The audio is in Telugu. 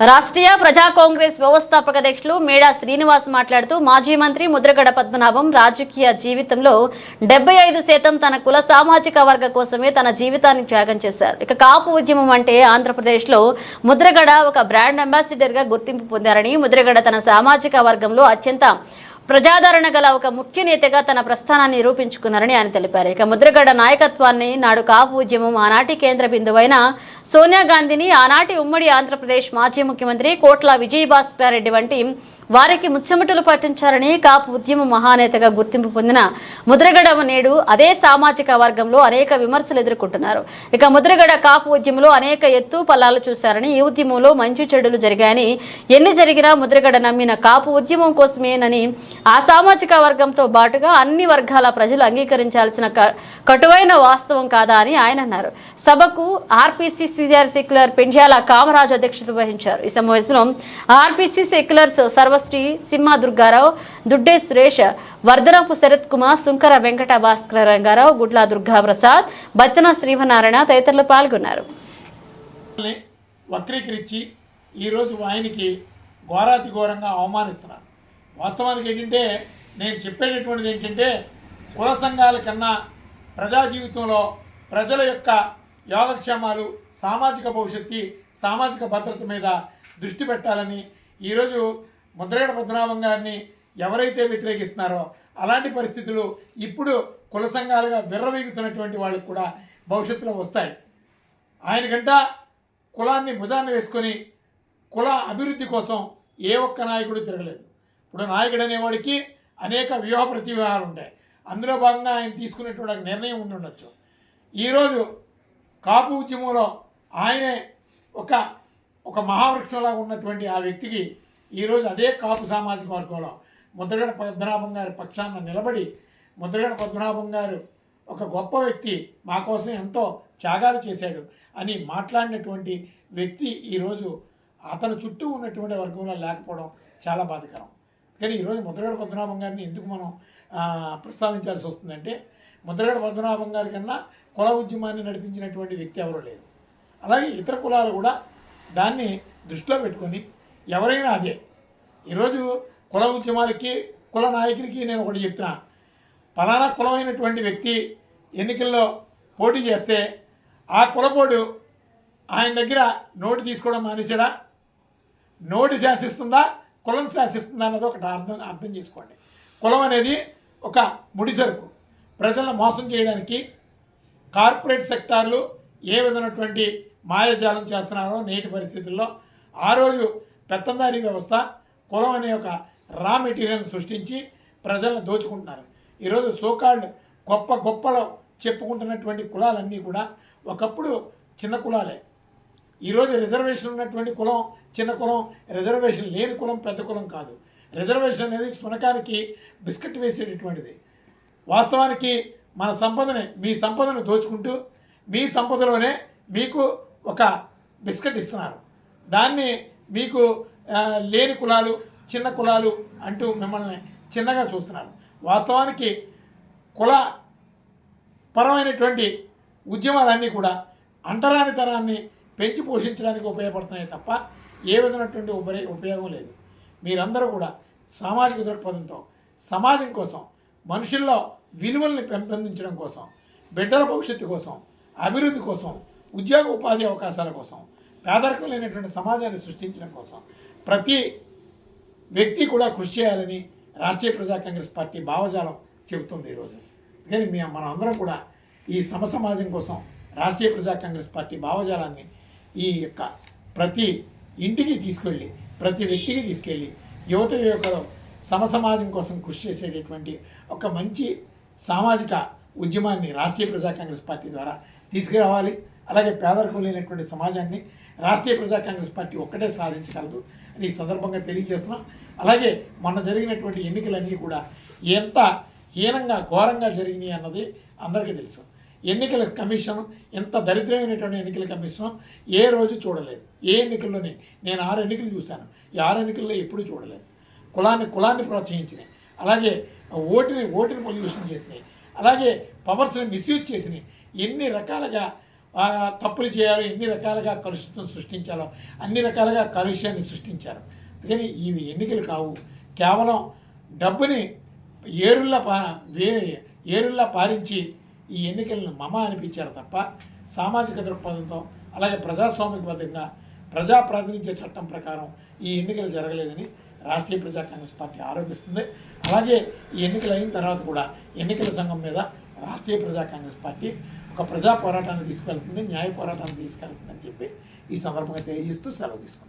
రాష్ట్రీయ ప్రజా కాంగ్రెస్ వ్యవస్థాపక అధ్యక్షులు మేడా శ్రీనివాస్ మాట్లాడుతూ మాజీ మంత్రి ముద్రగడ పద్మనాభం రాజకీయ జీవితంలో డెబ్బై ఐదు శాతం తన కుల సామాజిక వర్గ కోసమే తన జీవితాన్ని త్యాగం చేశారు. ఇక కాపు ఉద్యమం అంటే ఆంధ్రప్రదేశ్లో ముద్రగడ ఒక బ్రాండ్ అంబాసిడర్గా గుర్తింపు పొందారని ముద్రగడ తన సామాజిక వర్గంలో అత్యంత ప్రజాదరణ గల ఒక ముఖ్య నేతగా తన ప్రస్థానాన్ని నిరూపించుకున్నారని ఆయన తెలిపారు. ఇక ముద్రగడ నాయకత్వాన్ని నాడు కాపు ఉద్యమం ఆనాటి కేంద్ర బిందువైన సోనియా గాంధీని ఆనాటి ఉమ్మడి ఆంధ్రప్రదేశ్ మాజీ ముఖ్యమంత్రి కోట్ల విజయభాస్కర్ రెడ్డి వంటి వారికి ముచ్చమటలు పట్టించారని కాపు ఉద్యమ మహానేతగా గుర్తింపు పొందిన ముద్రగడ నేడు అదే సామాజిక వర్గంలో అనేక విమర్శలు ఎదుర్కొంటున్నారు. ఇక ముద్రగడ కాపు ఉద్యమంలో అనేక ఎత్తు పల్లాలు చూశారని ఈ ఉద్యమంలో మంచి చెడులు జరిగాయని ఎన్ని జరిగినా ముద్రగడ నమ్మిన కాపు ఉద్యమం కోసమేనని ఆ సామాజిక వర్గంతో పాటుగా అన్ని వర్గాల ప్రజలు అంగీకరించాల్సిన క- కటువైన వాస్తవం కాదా అని ఆయన అన్నారు. సభకు RPC senior secular Penjala Kamaraju అధ్యక్షత వహించారు. ఈ సమావేశంలో ఆర్పీసీ సెక్యులర్స్ సర్వశ్రీ సింహ దుర్గారావు దుడ్డే సురేష్ వర్ధనపు శరత్ కుమార్ సుంకర వెంకట భాస్కర రంగారావు గుడ్లా దుర్గా ప్రసాద్ బత్తన శ్రీవనారాయణ తదితరులు పాల్గొన్నారు. వక్రీకరించి ఈరోజు ఆయనకి ఘోరాతి ఘోరంగా అవమానిస్తున్నారు. వాస్తవానికి ఏంటంటే నేను చెప్పేటటువంటిది ఏంటంటే కుల సంఘాల కన్నా ప్రజా జీవితంలో ప్రజల యొక్క యోగక్షేమాలు సామాజిక భవిష్యత్తు సామాజిక భద్రత మీద దృష్టి పెట్టాలని ఈరోజు ముద్రగడ పద్మనాభం గారిని ఎవరైతే వ్యతిరేకిస్తున్నారో అలాంటి పరిస్థితులు ఇప్పుడు కుల సంఘాలుగా విర్రవీగుతున్నటువంటి వాళ్ళకు కూడా భవిష్యత్తులో వస్తాయి. ఆయనకంట కులాన్ని భుజాన్ని వేసుకొని కుల అభివృద్ధి కోసం ఏ ఒక్క నాయకుడు తిరగలేదు. ఇప్పుడు నాయకుడు అనేవాడికి అనేక వ్యూహ ప్రతివ్యూహాలు ఉంటాయి. అందులో భాగంగా ఆయన తీసుకునేటువంటి ఒక నిర్ణయం ఉండి ఉండొచ్చు. ఈరోజు కాపు ఉద్యమంలో ఆయనే ఒక ఒక మహావృక్షంలాగా ఉన్నటువంటి ఆ వ్యక్తికి ఈరోజు అదే కాపు సామాజిక వర్గంలో ముద్రగడ పద్మనాభం గారి పక్షాన నిలబడి ముద్రగడ పద్మనాభం గారు ఒక గొప్ప వ్యక్తి మా కోసం ఎంతో త్యాగాలు చేశాడు అని మాట్లాడినటువంటి వ్యక్తి ఈరోజు అతని చుట్టూ ఉన్నటువంటి వర్గంలో లేకపోవడం చాలా బాధకరం. కానీ ఈరోజు ముద్రగడ పద్మనాభం గారిని ఎందుకు మనం ప్రస్తావించాల్సి వస్తుందంటే ముద్రగడ పద్మనాభం గారి కన్నా కుల ఉద్యమాన్ని నడిపించినటువంటి వ్యక్తి ఎవరూ లేరు. అలాగే ఇతర కులాలు కూడా దాన్ని దృష్టిలో పెట్టుకొని ఎవరైనా అదే ఈరోజు కుల ఉద్యమాలకి కుల నాయకుడికి నేను ఒకటి చెప్తున్నా. ఫలానా కులమైనటువంటి వ్యక్తి ఎన్నికల్లో పోటీ చేస్తే ఆ కులపోడు ఆయన దగ్గర నోటు తీసుకోవడం మానేసాడా నోటు శాసిస్తుందా? కులం శాసిస్తుంది అన్నది ఒకటి అర్థం అర్థం చేసుకోండి. కులం అనేది ఒక ముడిసరుకు ప్రజలను మోసం చేయడానికి కార్పొరేట్ సెక్టార్లు ఏ విధమైనటువంటి మాయాజాలం చేస్తున్నారో నేటి పరిస్థితుల్లో ఆ రోజు పెత్తందారీ వ్యవస్థ కులం అనే ఒక రా మెటీరియల్ని సృష్టించి ప్రజలను దోచుకుంటున్నారు. ఈరోజు సోకాల్డ్ గొప్ప గొప్పలో చెప్పుకుంటున్నటువంటి కులాలన్నీ కూడా ఒకప్పుడు చిన్న కులాలే. ఈరోజు రిజర్వేషన్ ఉన్నటువంటి కులం చిన్న కులం రిజర్వేషన్ లేని కులం పెద్ద కులం కాదు. రిజర్వేషన్ అనేది శునకానికి బిస్కెట్ వేసేటటువంటిది. వాస్తవానికి మన సంపదని మీ సంపదను దోచుకుంటూ మీ సంపదలోనే మీకు ఒక బిస్కెట్ ఇస్తున్నారు. దాన్ని మీకు లేని కులాలు చిన్న కులాలు అంటూ మిమ్మల్ని చిన్నగా చూస్తున్నారు. వాస్తవానికి కుల పరమైనటువంటి ఉద్యమాలన్నీ కూడా అంటరానితనాన్ని పెంచి పోషించడానికి ఉపయోగపడుతున్నాయి తప్ప ఏ విధమైనటువంటి ఉపరి ఉపయోగం లేదు. మీరందరూ కూడా సామాజిక దృక్పథంతో సమాజం కోసం మనుషుల్లో విలువల్ని పెంపొందించడం కోసం బిడ్డల భవిష్యత్తు కోసం అభివృద్ధి కోసం ఉద్యోగ ఉపాధి అవకాశాల కోసం పేదరికం లేనటువంటి సమాజాన్ని సృష్టించడం కోసం ప్రతి వ్యక్తి కూడా కృషి చేయాలని రాష్ట్రీయ ప్రజా కాంగ్రెస్ పార్టీ భావజాలం చెబుతుంది ఈరోజు. కానీ మీ మనం అందరం కూడా ఈ సమ సమాజం కోసం రాష్ట్రీయ ప్రజా కాంగ్రెస్ పార్టీ భావజాలాన్ని ఈ యొక్క ప్రతి ఇంటికి తీసుకెళ్ళి ప్రతి వ్యక్తికి తీసుకెళ్ళి యువత యువకులు సమసమాజం కోసం కృషి చేసేటటువంటి ఒక మంచి సామాజిక ఉద్యమాన్ని రాష్ట్రీయ ప్రజా కాంగ్రెస్ పార్టీ ద్వారా తీసుకురావాలి. అలాగే పేదరికం లేనటువంటి సమాజాన్ని రాష్ట్రీయ ప్రజా కాంగ్రెస్ పార్టీ ఒక్కటే సాధించగలదు అని ఈ సందర్భంగా తెలియజేస్తున్నాం. అలాగే మొన్న జరిగినటువంటి ఎన్నికలన్నీ కూడా ఎంత హీనంగా ఘోరంగా జరిగినాయి అన్నది అందరికీ తెలుసు. ఎన్నికల కమిషన్ ఎంత దరిద్రమైనటువంటి ఎన్నికల కమిషన్ ఏ రోజు చూడలేదు. ఏ ఎన్నికల్లోనే నేను ఆరు ఎన్నికలు చూశాను. ఈ ఆరు ఎన్నికల్లో ఎప్పుడూ చూడలేదు. కులాన్ని కులాన్ని ప్రోత్సహించినాయి. అలాగే ఓటుని ఓటుని పొల్యూషన్ చేసినాయి. అలాగే పవర్స్ని మిస్యూజ్ చేసినాయి. ఎన్ని రకాలుగా తప్పులు చేయాలో ఎన్ని రకాలుగా కలుషితం సృష్టించాలో అన్ని రకాలుగా కలుష్యాన్ని సృష్టించారు. కానీ ఇవి ఎన్నికలు కావు. కేవలం డబ్బుని ఏరుల్లా పా వే ఏరుల్లా పారించి ఈ ఎన్నికలను మమ అనిపించారు తప్ప సామాజిక దృక్పథంతో అలాగే ప్రజాస్వామికబద్ధంగా ప్రజా ప్రాతినిధ్య చట్టం ప్రకారం ఈ ఎన్నికలు జరగలేదని రాష్ట్రీయ ప్రజా కాంగ్రెస్ పార్టీ ఆరోపిస్తుంది. అలాగే ఈ ఎన్నికలు అయిన తర్వాత కూడా ఎన్నికల సంఘం మీద రాష్ట్రీయ ప్రజా కాంగ్రెస్ పార్టీ ఒక ప్రజా పోరాటాన్ని తీసుకెళ్తుంది న్యాయ పోరాటాన్ని తీసుకెళ్తుందని చెప్పి ఈ సందర్భంగా తెలియజేస్తూ సెలవు తీసుకుంటాం